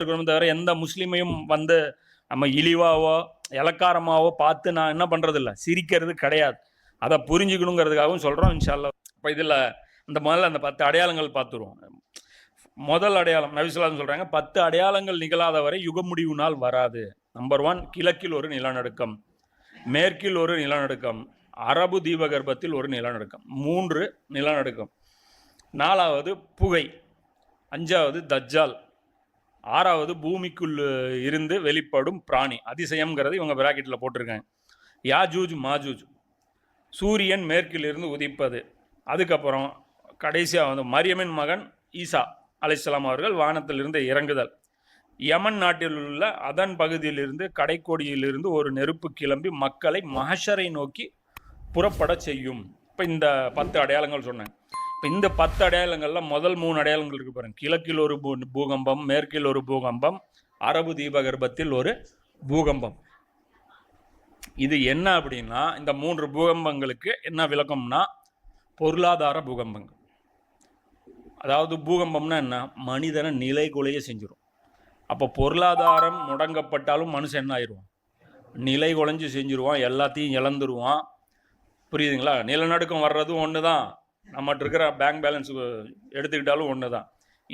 இருக்கணும் தவிர எந்த முஸ்லீமையும் வந்து நம்ம இழிவாவோ இலக்காரமாவோ பார்த்து நான் என்ன பண்ணுறதில்ல சிரிக்கிறது கிடையாது. அதை புரிஞ்சுக்கணுங்கிறதுக்காகவும் சொல்கிறோம் இன்ஷால்லா இப்போ இதில் அந்த முதல்ல அந்த பத்து அடையாளங்கள் பார்த்துருவோம். முதல் அடையாளம் நபிசுல்லாம் சொல்கிறாங்க பத்து அடையாளங்கள் நிகழாத வரை யுக முடிவு நாள் வராது. நம்பர் ஒன் கிழக்கில் ஒரு நிலநடுக்கம். மேற்கில் ஒரு நிலநடுக்கம். அரபு தீபகற்பத்தில் ஒரு நிலநடுக்கம். மூன்று நிலநடுக்கம். நாலாவது புகை. அஞ்சாவது தஜ்ஜால். ஆறாவது பூமிக்குள் இருந்து வெளிப்படும் பிராணி. அதிசயம்ங்கிறது இவங்க பிராக்கெட்டில் போட்டிருக்காங்க. யாஜூஜ் மாஜூஜ். சூரியன் மேற்கிலிருந்து உதிப்பது. அதுக்கப்புறம் கடைசியாக வந்து மரியமின் மகன் ஈசா அலைசலாம் அவர்கள் வானத்திலிருந்து இறங்குதல். யமன் நாட்டில் உள்ள அதன் பகுதியிலிருந்து கடைக்கோடியிலிருந்து ஒரு நெருப்பு கிளம்பி மக்களை மஹஷரை நோக்கி புறப்பட செய்யும். இப்போ இந்த பத்து அடையாளங்கள் சொன்னேன். இப்போ இந்த பத்து அடையாளங்களில் முதல் மூணு அடையாளங்கள் இருக்கு பாருங்க. கிழக்கில் ஒரு பூ பூகம்பம் மேற்கில் ஒரு பூகம்பம் அரபு தீபகற்பத்தில் ஒரு பூகம்பம். இது என்ன அப்படின்னா இந்த மூன்று பூகம்பங்களுக்கு என்ன விளக்கம்னா பொருளாதார பூகம்பங்கள். அதாவது பூகம்பம்னா என்ன? மனிதனை நிலை குலைய செஞ்சிடும் அப்போ பொருளாதாரம் முடங்கப்பட்டாலும் மனுஷன் என்ன ஆயிடுவான்? நிலை குலைஞ்சு செஞ்சிருவான் எல்லாத்தையும் இழந்துருவான். புரியுதுங்களா? நிலநடுக்கம் வர்றதும் ஒன்று தான் நம்மகிட்ட இருக்கிற பேங்க் பேலன்ஸ் எடுத்துக்கிட்டாலும் ஒன்று தான்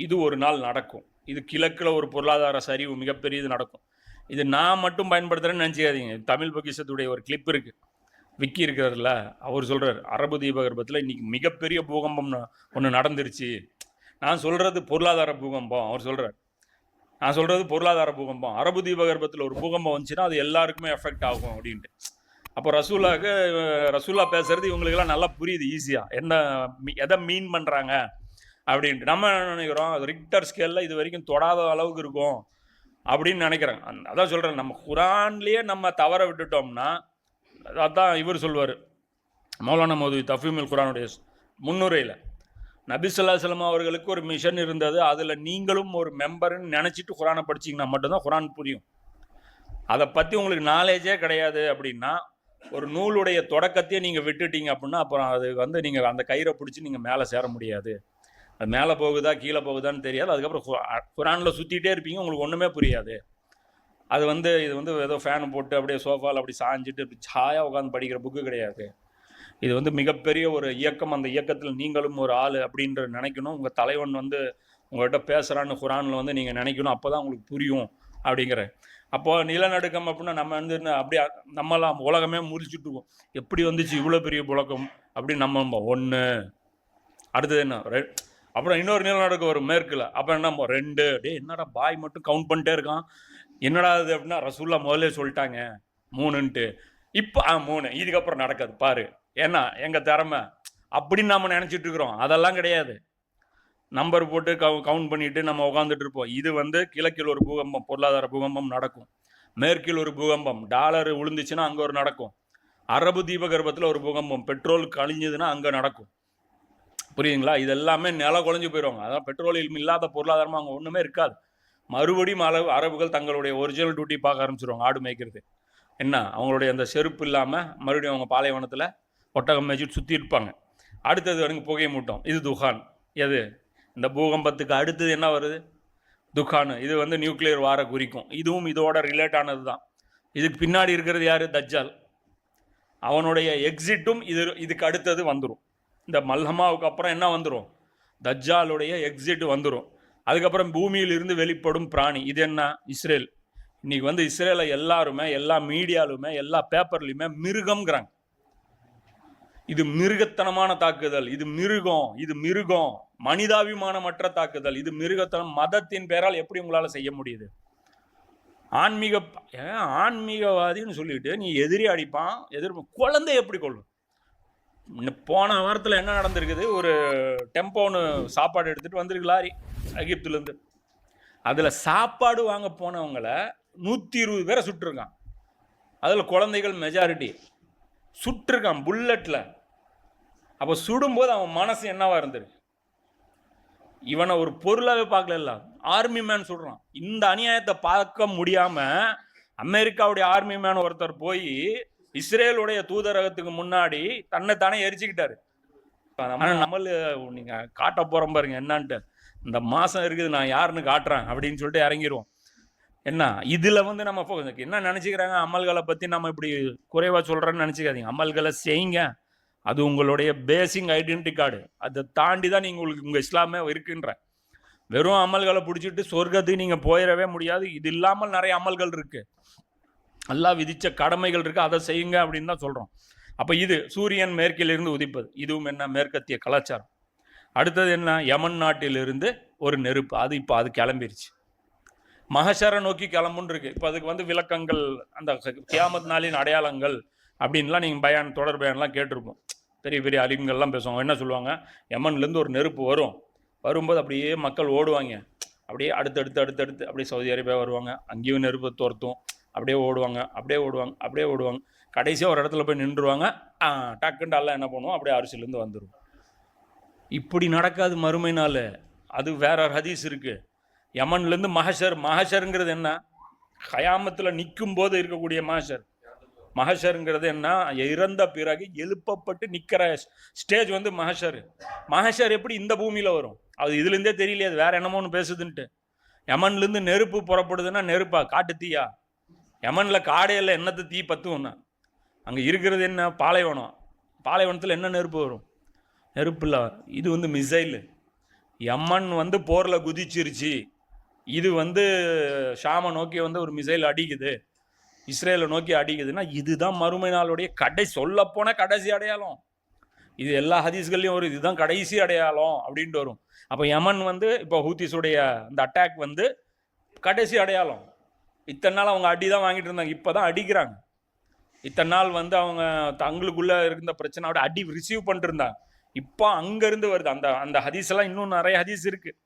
இது ஒரு நாள் நடக்கும். இது கிழக்கில் ஒரு பொருளாதார சரிவு மிகப்பெரியது நடக்கும். இது நான் மட்டும் பயன்படுத்துகிறேன்னு நினச்சிக்காதீங்க. தமிழ் பொக்கிஷத்துடைய ஒரு கிளிப் இருக்குது விக்கி இருக்கிறார்ல அவர் சொல்கிறார் அரபு தீபகற்பத்தில் இன்றைக்கி மிகப்பெரிய பூகம்பம் ஒன்று நடந்துருச்சு. நான் சொல்கிறது பொருளாதார பூகம்பம் அவர் சொல்கிறார் நான் சொல்கிறது பொருளாதார பூகம்பம். அரபு தீபகற்பத்தில் ஒரு பூகம்பம் வந்துச்சுன்னா அது எல்லாருக்குமே எஃபெக்ட் ஆகும் அப்படின்ட்டு. அப்போ ரசூலாக்கு ரசூலா பேசுறது இவங்களுக்கெல்லாம் நல்லா புரியுது ஈஸியாக என்ன மீ- எதை மீன் பண்ணுறாங்க அப்படின்ட்டு. நம்ம என்ன நினைக்கிறோம்? அது ரிக்டர் ஸ்கேலில் இது வரைக்கும் தொடாத அளவுக்கு இருக்கும் அப்படின்னு நினைக்கிறேன் அதான் சொல்கிறேன் நம்ம குரான்லேயே நம்ம தவற விட்டுட்டோம்னா அதான் இவர் சொல்வார். மௌலானா மோதி தஃபீமுல் குரானுடைய முன்னுரையில். நபிசுல்லாஸ்லம் அவர்களுக்கு ஒரு மிஷன் இருந்தது. அதில் நீங்களும் ஒரு மெம்பர்னு நினச்சிட்டு குரானை படிச்சீங்கன்னா மட்டும்தான் குரான் புரியும். அதை பற்றி உங்களுக்கு நாலேஜே கிடையாது அப்படின்னா ஒரு நூலுடைய தொடக்கத்தையே நீங்கள் விட்டுட்டீங்க அப்படின்னா அப்புறம் அது வந்து நீங்கள் அந்த கயிறை பிடிச்சி நீங்கள் மேலே சேர முடியாது. அது மேலே போகுதா கீழே போகுதான்னு தெரியாது. அதுக்கப்புறம் குரானில் சுற்றிட்டே இருப்பீங்க உங்களுக்கு ஒன்றுமே புரியாது. அது வந்து இது வந்து ஏதோ ஃபேன் போட்டு அப்படியே சோஃபாவில் அப்படி சாஞ்சிட்டு இப்படி சாயாக உட்காந்து படிக்கிற புக்கு கிடையாது. இது வந்து மிகப்பெரிய ஒரு இயக்கம். அந்த இயக்கத்தில் நீங்களும் ஒரு ஆள் அப்படின்ற நினைக்கணும். உங்கள் தலைவன் வந்து உங்கள்கிட்ட பேசுகிறான்னு குரானில் வந்து நீங்கள் நினைக்கணும். அப்போ தான் உங்களுக்கு புரியும். அப்படிங்கிற அப்போது நிலநடுக்கம் அப்படின்னா நம்ம வந்து என்ன அப்படியே நம்மலாம் உலகமே முறிச்சுட்டு இருக்கோம் எப்படி வந்துச்சு இவ்வளோ பெரிய புழக்கம் அப்படின்னு நம்ம ஒன்று அடுத்தது என்ன? அப்புறம் இன்னொரு நிலநடுக்கம் வரும் மேற்கில். அப்புறம் என்ன ரெண்டு. அப்படியே என்னடா பாய் மட்டும் கவுண்ட் பண்ணிட்டே இருக்கான். என்னடா இது அப்படின்னா ரசூல்லா முதல்ல சொல்லிட்டாங்க. மூணுன்ட்டு. இப்போ ஆ மூணு. இதுக்கப்புறம் நடக்காது. பாரு. ஏன்னா எங்கள் திறமை அப்படின்னு நம்ம நினச்சிட்டு இருக்கிறோம். அதெல்லாம் கிடையாது. நம்பர் போட்டு கவு கவுண்ட் பண்ணிட்டு நம்ம உட்காந்துட்டு இருப்போம். இது வந்து கிழக்கில் ஒரு பூகம்பம் பொருளாதார பூகம்பம் நடக்கும். மேற்கில் ஒரு பூகம்பம் டாலர் விழுந்துச்சுன்னா அங்கே ஒரு நடக்கும். அரபு தீபகற்பத்தில் ஒரு பூகம்பம் பெட்ரோல் கழிஞ்சதுன்னா அங்கே நடக்கும். புரியுதுங்களா? இது எல்லாமே நில குழஞ்சு போயிடுவாங்க அதான் பெட்ரோலியம் இல்லாத பொருளாதாரமாக அங்கே ஒன்றுமே இருக்காது. மறுபடியும் அளவு அரபுகள் தங்களுடைய ஒரிஜினல் டியூட்டி பார்க்க ஆரம்பிச்சிருவாங்க ஆடு மேய்க்கிறது என்ன? அவங்களுடைய அந்த செருப்பு இல்லாமல் மறுபடியும் அவங்க பாலைவனத்தில் ஒட்டகம் மேய்ச்சிட்டு சுற்றி இருப்பாங்க. அடுத்தது வரைக்கும் புகை மூட்டம் இது துஹான். எது? இந்த பூகம்பத்துக்கு அடுத்தது என்ன வருது? துகான் இது வந்து நியூக்ளியர் வார குறிக்கும். இதுவும் இதோட ரிலேட் ஆனது தான். இதுக்கு பின்னாடி இருக்கிறது யார்? தஜ்ஜால். அவனுடைய எக்ஸிட்டும் இது இதுக்கு அடுத்தது வந்துடும் இந்த மல்ஹமாவுக்கு அப்புறம் என்ன வந்துடும் தஜ்ஜாலுடைய எக்ஸிட் வந்துடும் அதுக்கப்புறம் பூமியிலிருந்து வெளிப்படும் பிராணி. இது என்ன? இஸ்ரேல். இன்னைக்கு வந்து இஸ்ரேலை எல்லாருமே எல்லா மீடியாலுமே எல்லா பேப்பர்லையுமே மிருகம்ங்கிறாங்க. இது மிருகத்தனமான தாக்குதல் இது மிருகம் இது மிருகம் மனிதாபிமானமற்ற தாக்குதல் இது மிருகத்தனம் மதத்தின் பெயரால் எப்படி உங்களால் செய்ய முடியுது? ஆன்மீக ஆன்மீகவாதின்னு சொல்லிட்டு நீ எதிரி அடிப்பான் எதிர் குழந்தை எப்படி கொள்ளும் போன வாரத்தில் என்ன நடந்திருக்குது? ஒரு டெம்போன்னு சாப்பாடு எடுத்துகிட்டு வந்திருக்கு லாரி எகிப்துலேருந்து. அதில் சாப்பாடு வாங்க போனவங்கள நூற்றி இருபது பேரை சுட்டிருக்கான். அதில் குழந்தைகள் மெஜாரிட்டி சுட்டிருக்கான் புல்லட்டில் அப்போ சுடும்போது அவன் மனசு என்னவா இருந்திருக்கு இவனை ஒரு பொருளாகவே பார்க்கல ஆர்மி மேன் சொல்கிறான் இந்த அநியாயத்தை பார்க்க முடியாமல் அமெரிக்காவுடைய ஆர்மி மேன் ஒருத்தர் போய் இஸ்ரேலுடைய தூதரகத்துக்கு முன்னாடி தன்னை தானே எரிச்சுக்கிட்டாரு நம்மள நீங்கள் காட்ட போகிறோம் பாருங்க என்னான்ட்டு. இந்த மாதம் இருக்குது நான் யாருன்னு காட்டுறேன் அப்படின்னு சொல்லிட்டு இறங்கிடுவோம் என்ன? இதில் வந்து நம்ம என்ன நினச்சிக்கிறாங்க? அமல்களை பற்றி நம்ம இப்படி குறைவாக சொல்கிறோன்னு நினச்சிக்காதீங்க. அமல்களை செய்யுங்க. அது உங்களுடைய பேசிங் ஐடென்டி கார்டு அதை தாண்டி தான் நீங்கள் உங்களுக்கு உங்கள் இஸ்லாமே இருக்குன்ற. வெறும் அமல்களை பிடிச்சிட்டு சொர்க்கத்துக்கு நீங்கள் போயிடவே முடியாது. இது இல்லாமல் நிறைய அமல்கள் இருக்குது எல்லாம் விதித்த கடமைகள் இருக்குது அதை செய்யுங்க அப்படின்னு தான் சொல்கிறோம் அப்போ இது சூரியன் மேற்கிலிருந்து உதிப்பது. இதுவும் என்ன? மேற்கத்திய கலாச்சாரம். அடுத்தது என்ன? யமன் நாட்டிலிருந்து ஒரு நெருப்பு. அது இப்போ அது கிளம்பிருச்சு. மகசரை நோக்கி கிளம்புன்னு இருக்கு. இப்போ அதுக்கு வந்து விளக்கங்கள் அந்த கியாமத் நாளின் அடையாளங்கள் அப்படின்லாம் நீங்கள் பயான் தொடர் பயான்லாம் கேட்டிருப்போம். பெரிய பெரிய அறிவுங்கள்லாம் பேசுவாங்க. என்ன சொல்லுவாங்க? யமன்லேருந்து ஒரு நெருப்பு வரும். வரும்போது அப்படியே மக்கள் ஓடுவாங்க. அப்படியே அடுத்தடுத்து அடுத்தடுத்து அப்படியே சவுதி அரேபியா வருவாங்க. அங்கேயும் நெருப்பு துரத்தும். அப்படியே ஓடுவாங்க. அப்படியே ஓடுவாங்க. அப்படியே ஓடுவாங்க. கடைசியாக ஒரு இடத்துல போய் நின்றுருவாங்க ஆ, டக்குன்னு எல்லாம் என்ன பண்ணுவோம்? அப்படியே அரிசிலேருந்து வந்துடும் இப்படி நடக்காது மறுமை நாள் அது வேற ஹதீஸ் இருக்குது யமன்லேருந்து மகஷர் மகஷருங்கிறது என்ன? கயாமத்தில் நிற்கும் போது இருக்கக்கூடிய மகஷர் மகஷருங்கிறது என்ன இறந்த பிறகு எழுப்பப்பட்டு நிற்கிற ஸ்டேஜ் வந்து மகஷர். மகஷர் எப்படி இந்த பூமியில் வரும்? அது இதுலேருந்தே தெரியலையே அது வேற என்னமோன்னு பேசுதுன்ட்டு யமன்லேருந்து நெருப்பு புறப்படுதுன்னா நெருப்பா காட்டு தீயா? யமனில் காடையில் என்னத்தை தீ பத்துவோம்னா அங்கே இருக்கிறது என்ன? பாலைவனம். பாலைவனத்தில் என்ன நெருப்பு வரும்? நெருப்பில் இது வந்து மிசைலு. யமன் வந்து போரில் குதிச்சிருச்சு. இது வந்து ஷாமை நோக்கி வந்து ஒரு மிசைல் அடிக்குது. இஸ்ரேலை நோக்கி அடிக்குதுன்னா இதுதான் மறுமை நாளுடைய கடை சொல்லப்போன கடைசி அடையாளம். இது எல்லா ஹதீஸ்கள்லையும் வரும். இதுதான் கடைசி அடையாளம் அப்படின்ட்டு வரும். அப்போ யமன் வந்து இப்போ ஹூத்திஸுடைய அந்த அட்டாக் வந்து கடைசி அடையாளம். இத்தனை நாள் அவங்க அடி தான் வாங்கிட்டு இருந்தாங்க. இப்போ தான் அடிக்கிறாங்க. இத்தனை நாள் வந்து அவங்க தங்களுக்குள்ளே இருந்த பிரச்சனையோட அடி ரிசீவ் பண்ணிட்டு இருந்தாங்க. இப்போ அங்கேருந்து வருது. அந்த அந்த ஹதீஸ் எல்லாம் இன்னும் நிறைய ஹதீஸ் இருக்குது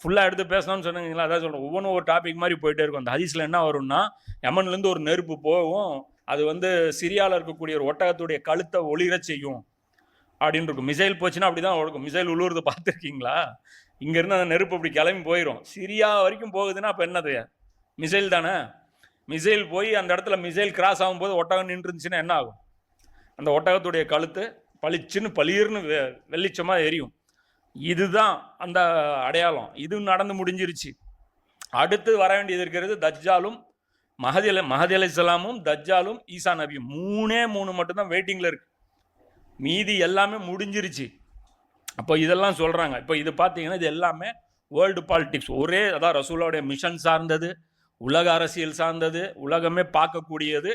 ஃபுல்லாக எடுத்து பேசணும்னு சொன்னீங்களா அதான் சொல்கிறேன் ஒவ்வொன்றும் ஒரு டாபிக் மாதிரி போயிட்டே இருக்கும். அந்த ஹதீஸில் என்ன வரும்னா யமன்லேருந்து ஒரு நெருப்பு போகும். அது வந்து சிரியாவில் இருக்கக்கூடிய ஒரு ஒட்டகத்துடைய கழுத்தை ஒளிரச் செய்யும் அப்படின்னு இருக்கும். மிசைல் போச்சுன்னா அப்படி தான் இருக்கும் மிசைல் உழுவுறது பார்த்துருக்கீங்களா? இங்கேருந்து அந்த நெருப்பு அப்படி கிளம்பி போயிடும் சிரியா வரைக்கும் போகுதுன்னா அப்போ என்னது? மிசைல் தானே? மிசைல் போய் அந்த இடத்துல மிசைல் கிராஸ் ஆகும்போது ஒட்டகம் நின்றுருந்துச்சுன்னா என்ன ஆகும்? அந்த ஒட்டகத்துடைய கழுத்து பளிச்சுன்னு பளிர்னு வெ வெளிச்சமாக எரியும். இதுதான் அந்த அடையாளம். இது நடந்து முடிஞ்சிருச்சு. அடுத்து வர வேண்டியது இருக்கிறது தஜ்ஜாலும் மஹதி அலை மஹதி இஸ்லாமும் தஜ்ஜாலும் ஈசா நபியும். மூணே மூணு மட்டும்தான் வெயிட்டிங்கில் இருக்கு. மீதி எல்லாமே முடிஞ்சிருச்சு. அப்போ இதெல்லாம் சொல்கிறாங்க இப்போ இது பார்த்தீங்கன்னா இது எல்லாமே வேர்ல்டு பாலிடிக்ஸ் ஒரே அதான் ரசூலாவுடைய மிஷன் சார்ந்தது உலக அரசியல் சார்ந்தது உலகமே பார்க்கக்கூடியது.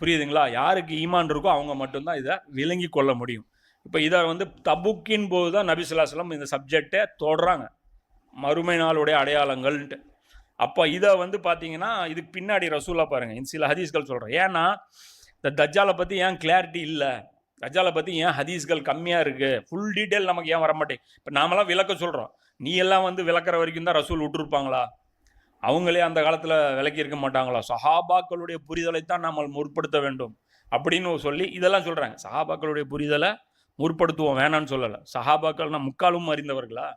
புரியுதுங்களா? யாருக்கு ஈமான் இருக்கோ அவங்க மட்டும்தான் இதை விளங்கி கொள்ள முடியும். இப்போ இதை வந்து தபுக்கின் போது தான் நபிசுல்லாஸ்லாம் இந்த சப்ஜெக்டை தொடறாங்க. மறுமை நாளுடைய அடையாளங்கள்ன்ட்டு. அப்போ இதை வந்து பார்த்தீங்கன்னா இதுக்கு பின்னாடி ரசூலா பாருங்கள் இந்த சில ஹதீஸ்கள் சொல்கிறேன் ஏன்னா இந்த தஜ்ஜாலை பற்றி ஏன் கிளாரிட்டி இல்லை? தஜ்ஜாலை பற்றி ஏன் ஹதீஸ்கள் கம்மியாக இருக்குது ஃபுல் டீட்டெயில் நமக்கு ஏன் வரமாட்டேன் இப்போ நாமெல்லாம் விளக்க சொல்கிறோம் நீ எல்லாம் வந்து விளக்குற வரைக்கும் தான் ரசூல் விட்டுருப்பாங்களா? அவங்களே அந்த காலத்தில் விளக்கி இருக்க மாட்டாங்களா? சஹாபாக்களுடைய புரிதலை தான் நாம் முற்படுத்த வேண்டும். அப்படின்னு சொல்லி இதெல்லாம் சொல்கிறாங்க சஹாபாக்களுடைய புரிதலை முற்படுத்துவோம் வேணான்னு சொல்லலை. சஹாபாக்கள்னா முக்காலும் அறிந்தவர்களா?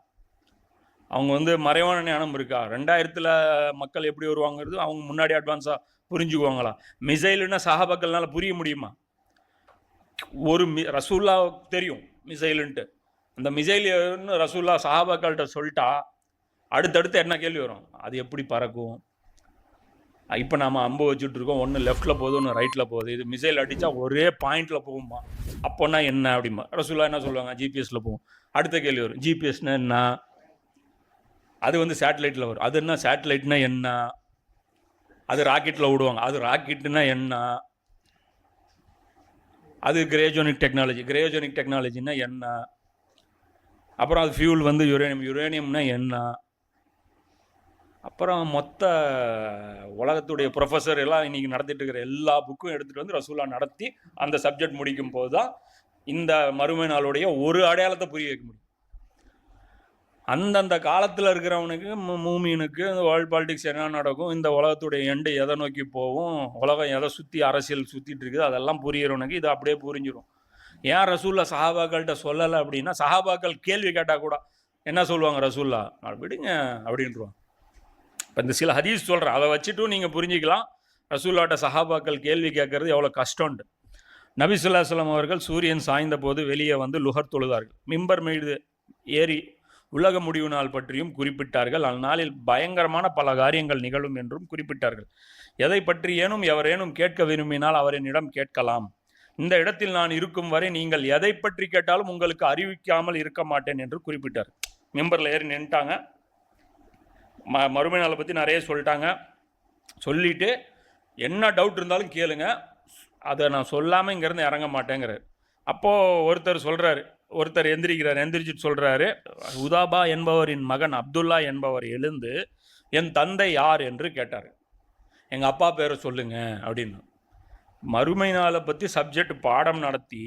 அவங்க வந்து மறைவான ஞானம் இருக்கா? ரெண்டாயிரத்தில் மக்கள் எப்படி வருவாங்கிறது அவங்க முன்னாடி அட்வான்ஸாக புரிஞ்சுக்குவாங்களா? மிசைலுன்னா சஹாபாக்கள்னால புரிய முடியுமா? ஒரு மி ரசூல்லா தெரியும் மிசைலுன்ட்டு. அந்த மிசைலுன்னு ரசூல்லா சஹாபாக்கள்கிட்ட சொல்லிட்டா அடுத்தடுத்து என்ன கேள்வி வரும்? அது எப்படி பறக்கும்? இப்போ நாம அம்பு வச்சுட்டு இருக்கோம். ஒன்று லெஃப்ட்டில் போகுது ஒன்று ரைட்டில் போகுது. இது மிசைல் அடித்தா ஒரே பாயிண்டில் போகுமா அப்போனா என்ன அப்படிமா? ரசூலா என்ன சொல்லுவாங்க? ஜிபிஎஸ்ல போகும். அடுத்த கேள்வி வரும். ஜிபிஎஸ்னா என்ன? அது வந்து சேட்டலைட்டில் வரும். அது என்ன? சேட்டலைட்னா என்ன? அது ராக்கெட்டில் விடுவாங்க அது ராக்கெட்டுனா என்ன? அது கிரேஜோனிக் டெக்னாலஜி கிரேஜோனிக் டெக்னாலஜினா என்ன? அப்புறம் அது ஃபியூல் வந்து யுரேனியம் யுரேனியம்னா என்ன? அப்புறம் மொத்த உலகத்துடைய ப்ரொஃபஸர் எல்லாம் இன்னைக்கு நடத்திட்டு இருக்கிற எல்லா புக்கும் எடுத்துகிட்டு வந்து ரசூலா நடத்தி அந்த சப்ஜெக்ட் முடிக்கும் போது தான் இந்த மறுமை நாளுடைய ஒரு அடையாளத்தை புரிய வைக்க முடியும். அந்தந்த காலத்தில் இருக்கிறவனுக்கு மூ- மூமியனுக்கு இந்த வேர்ல்ட் பாலிடிக்ஸ் என்ன நடக்கும் இந்த உலகத்துடைய எண்டு எதை நோக்கி போகும் உலகம் எதை சுற்றி அரசியல் சுற்றிட்டு இருக்குது அதெல்லாம் புரியறவனுக்கு இது அப்படியே புரிஞ்சிடும் ஏன் ரசூல்லா சஹாபாக்கள்கிட்ட சொல்லலை அப்படின்னா சஹாபாக்கள் கேள்வி கேட்டால் கூட என்ன சொல்லுவாங்க ரசூல்லா விடுங்க அப்படின்ட்டுருவாங்க இப்போ இந்த சில ஹதீஸ் சொல்கிறேன் அதை வச்சுட்டும் நீங்கள் புரிஞ்சிக்கலாம். ரசூல்லாட்ட சஹாபாக்கள் கேள்வி கேட்கறது எவ்வளோ கஷ்டம்ண்டு நபி சுல்லாஸ்லாம் அவர்கள் சூரியன் சாய்ந்த போது வெளியே வந்து லுகர் தொழுதார்கள். மிம்பர் மீது ஏறி உலக முடிவு நாள் பற்றியும் குறிப்பிட்டார்கள். அந்நாளில் பயங்கரமான பல காரியங்கள் நிகழும் என்றும் குறிப்பிட்டார்கள். எதை பற்றி ஏனும் எவரேனும் கேட்க விரும்பினால் அவரினிடம் கேட்கலாம். இந்த இடத்தில் நான் இருக்கும் வரை நீங்கள் எதை பற்றி கேட்டாலும் உங்களுக்கு அறிவிக்காமல் இருக்க மாட்டேன் என்று குறிப்பிட்டார். மெம்பரில் ஏறி நின்ட்டாங்க. ம மறுமை நாளை பற்றி நிறைய சொல்லிட்டாங்க. சொல்லிட்டு என்ன டவுட் இருந்தாலும் கேளுங்க. அதை நான் சொல்லாமல் இங்கேருந்து இறங்க மாட்டேங்கிறார். அப்போது ஒருத்தர் சொல்கிறாரு ஒருத்தர் எந்திரிக்கிறார் எந்திரிச்சிட்டு சொல்கிறாரு உதாபா என்பவரின் மகன் அப்துல்லா என்பவர் எழுந்து என் தந்தை யார்? என்று கேட்டார். எங்கள் அப்பா பேரை சொல்லுங்க அப்படின்னு. மறுமை நாளை பற்றி சப்ஜெக்ட் பாடம் நடத்தி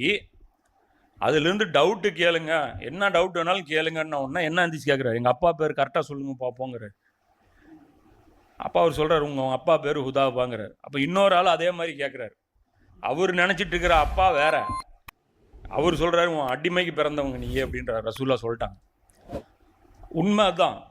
அதுலேருந்து டவுட்டு கேளுங்க. என்ன டவுட் வேணாலும் கேளுங்கன்னு ஒன்றா என்ன எந்திரிச்சு கேட்குறாரு எங்கள் அப்பா பேர் கரெக்டாக சொல்லுங்க பார்ப்போங்கிறார் அப்பா அவர் சொல்கிறார் உங்கள் அப்பா பேர் ஹுதாபாங்கிறார். அப்போ இன்னொரு ஆள் அதே மாதிரி கேட்குறாரு அவர் நினச்சிட்டு இருக்கிற அப்பா வேற. அவர் சொல்கிறாரு உன் அடிமைக்கு பிறந்தவங்க நீங்க அப்படின்றார். ரசூலாக சொல்லிட்டாங்க. உண்மை தான்